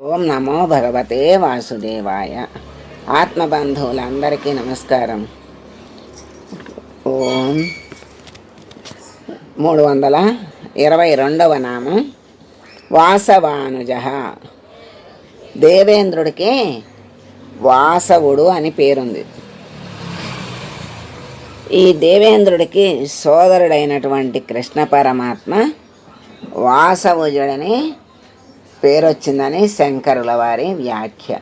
ఓం నమో భగవతే వాసుదేవాయ. ఆత్మబంధువులందరికీ నమస్కారం. ఓం మూడు వందల ఇరవై రెండవ నామం వాసవానుజ. దేవేంద్రుడికి వాసవుడు అని పేరుంది. ఈ దేవేంద్రుడికి సోదరుడైనటువంటి కృష్ణ పరమాత్మ వాసవుజుడని పేరొచ్చిందని శంకరుల వారి వ్యాఖ్య.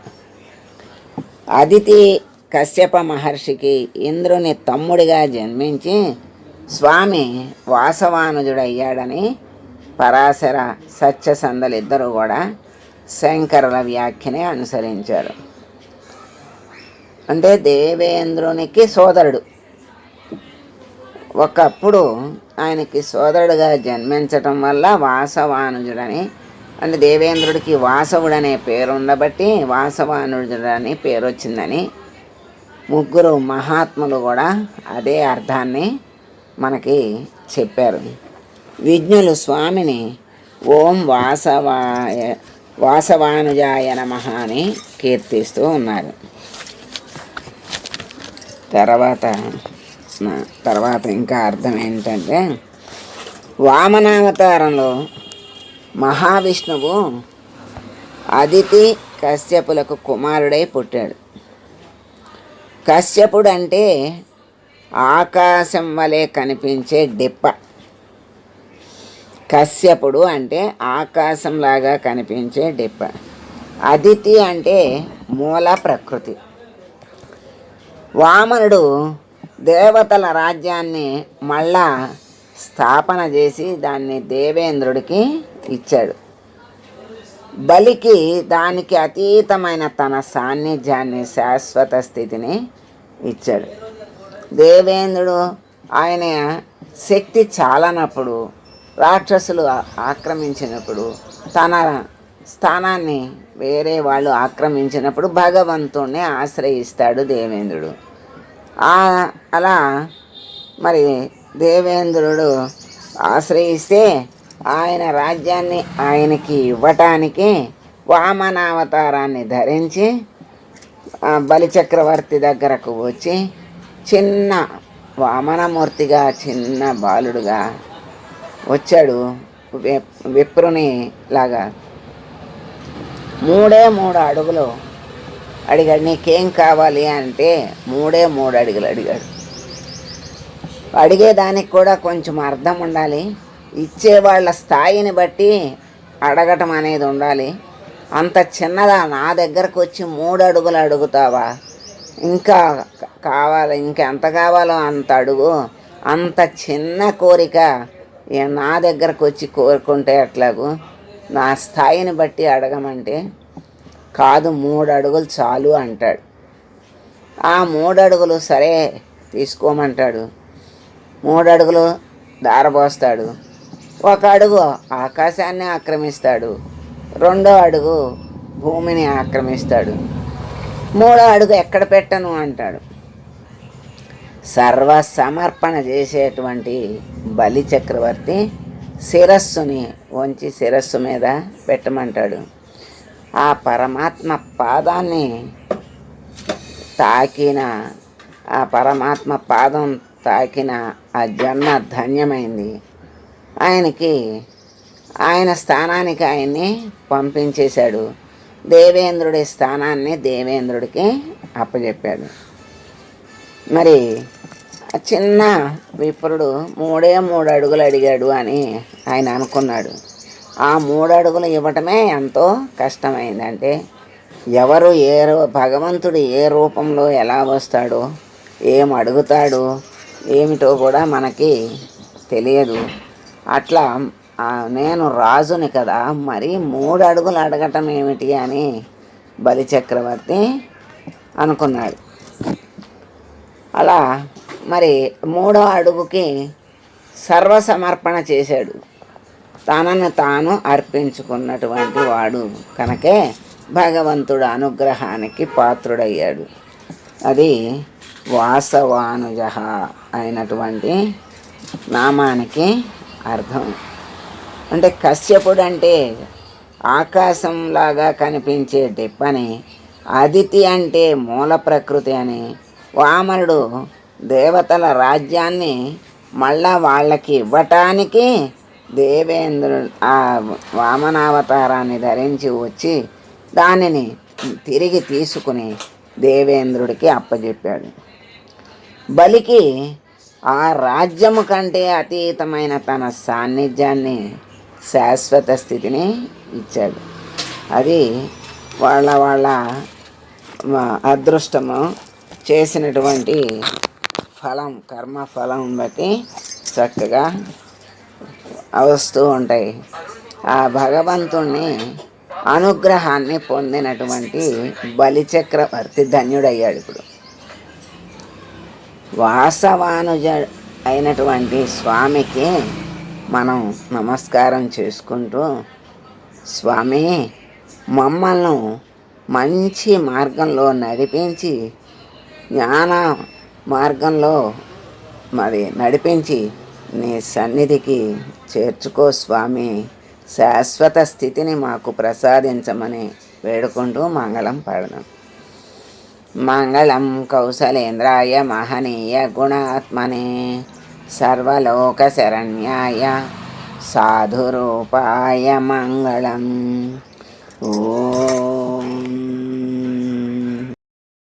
అదితి కశ్యప మహర్షికి ఇంద్రుని తమ్ముడిగా జన్మించి స్వామి వాసవానుజుడయ్యాడని పరాశర సత్యసందలిద్దరూ కూడా శంకరుల వ్యాఖ్యని అనుసరించారు. అంటే దేవేంద్రునికి సోదరుడు. ఒకప్పుడు ఆయనకి సోదరుడుగా జన్మించటం వల్ల వాసవానుజుడని అంటే దేవేంద్రుడికి వాసవుడు అనే పేరు ఉండబట్టి అనే అని పేరు వచ్చిందని ముగ్గురు మహాత్ములు కూడా అదే అర్థాన్ని మనకి చెప్పారు. విజ్ఞులు స్వామిని ఓం వాసవాయ వాసవానుజాయ నమ అని కీర్తిస్తూ ఉన్నారు. తర్వాత నా- తర్వాత ఇంకా అర్థం ఏంటంటే వామనావతారంలో మహావిష్ణువు అదితి కశ్యపులకు కుమారుడై పుట్టాడు. కశ్యపుడు అంటే ఆకాశం వలె కనిపించే డిప్ప. కశ్యపుడు అంటే ఆకాశంలాగా కనిపించే డిప్ప. అదితి అంటే మూల ప్రకృతి. వామనుడు దేవతల రాజ్యాన్ని మళ్ళా స్థాపన చేసి దాన్ని దేవేంద్రుడికి ఇచ్చాడు. బలికి దానికి అతీతమైన తన సాన్నిధ్యాన్ని శాశ్వత స్థితిని ఇచ్చాడు. దేవేంద్రుడు ఆయన శక్తి చాలనప్పుడు రాక్షసులు ఆక్రమించినప్పుడు తన స్థానాన్ని వేరే వాళ్ళు ఆక్రమించినప్పుడు భగవంతుణ్ణి ఆశ్రయిస్తాడు దేవేంద్రుడు. అలా మరి దేవేంద్రుడు ఆశ్రయిస్తే ఆయన రాజ్యాన్ని ఆయనకి ఇవ్వటానికి వామనావతారాన్ని ధరించి బలిచక్రవర్తి దగ్గరకు వచ్చి చిన్న వామనమూర్తిగా చిన్న బాలుడుగా వచ్చాడు విప్రుని లాగా. మూడే మూడు అడుగులు అడిగాడు నీకేం కావాలి? అంటే మూడే మూడు అడుగులు అడిగాడు. అడిగేదానికి కూడా కొంచెం అర్థం ఉండాలి. ఇచ్చేవాళ్ళ స్థాయిని బట్టి అడగటం అనేది ఉండాలి. అంత చిన్నదా? నా దగ్గరకు వచ్చి మూడు అడుగులు అడుగుతావా? ఇంకా కావాలి ఇంకెంత కావాలో అంత అడుగు. అంత చిన్న కోరిక నా దగ్గరకు వచ్చి కోరుకుంటే ఎట్లాగు? నా స్థాయిని బట్టి అడగమంటే కాదు మూడు అడుగులు చాలు అంటాడు. ఆ మూడు అడుగులు సరే తీసుకోమంటాడు. మూడు అడుగులు దారబోస్తాడు. ఒక అడుగు ఆకాశాన్ని ఆక్రమిస్తాడు. రెండో అడుగు భూమిని ఆక్రమిస్తాడు. మూడో అడుగు ఎక్కడ పెట్టను అంటాడు. సర్వ సమర్పణ చేసేటువంటి బలి చక్రవర్తి శిరస్సుని వంచి శిరస్సు మీద పెట్టమంటాడు. ఆ పరమాత్మ పాదాన్ని తాకిన ఆ పరమాత్మ పాదం తాకిన ఆ జన్మ ధన్యమైంది. ఆయనకి ఆయన స్థానానికి ఆయన్ని పంపించేశాడు. దేవేంద్రుడి స్థానాన్ని దేవేంద్రుడికి అప్పచెప్పాడు మరి ఆ చిన్న విప్రుడు మూడే మూడు అడుగులు అడిగాడు అని ఆయన అనుకున్నాడు. ఆ మూడు అడుగులు ఇవ్వటమే ఎంతో కష్టమైందంటే ఎవరు ఏ భగవంతుడు ఏ రూపంలో ఎలా వస్తాడో ఏం అడుగుతాడు ఏమిటో కూడా మనకి తెలియదు. అట్లా నేను రాజుని కదా మరి మూడు అడుగులు అడగటం ఏమిటి అని బలిచక్రవర్తి అనుకున్నాడు. అలా మరి మూడో అడుగుకి సర్వసమర్పణ చేశాడు. తనను తాను అర్పించుకున్నటువంటి వాడు కనుకే భగవంతుడు అనుగ్రహానికి పాత్రుడయ్యాడు. అది వాసవానుజ అయినటువంటి నామానికి అర్థం. అంటే కశ్యపుడు అంటే ఆకాశంలాగా కనిపించే డిప్పని అదితి అంటే మూల ప్రకృతి అని వామనుడు దేవతల రాజ్యాన్ని మళ్ళా వాళ్ళకి ఇవ్వటానికి దేవేంద్రుడు ఆ వామనావతారాన్ని ధరించి వచ్చి దానిని తిరిగి తీసుకుని దేవేంద్రుడికి అప్పచెప్పాడు బలికి ఆ రాజ్యము కంటే అతీతమైన తన సాన్నిధ్యాన్ని శాశ్వత స్థితిని ఇచ్చాడు. అది వాళ్ళ వాళ్ళ అదృష్టము చేసినటువంటి ఫలం కర్మ ఫలం బట్టి చక్కగా వస్తూ ఉంటాయి. ఆ భగవంతుణ్ణి అనుగ్రహాన్ని పొందినటువంటి బలిచక్రవర్తి ధన్యుడయ్యాడు ఇప్పుడు. వాసవానుజ అయినటువంటి స్వామికి మనం నమస్కారం చేసుకుంటూ స్వామి మమ్మల్ని మంచి మార్గంలో నడిపించి జ్ఞాన మార్గంలో మరి నడిపించి నీ సన్నిధికి చేర్చుకో స్వామి. శాశ్వత స్థితిని మాకు ప్రసాదించమని వేడుకుంటూ మంగళం పాడదాం మంగళం కౌశలేంద్రాయ మహనీయ గుణాత్మనే సర్వలోకశరణ్యాయ సాధురూపాయ మంగళం. ఓ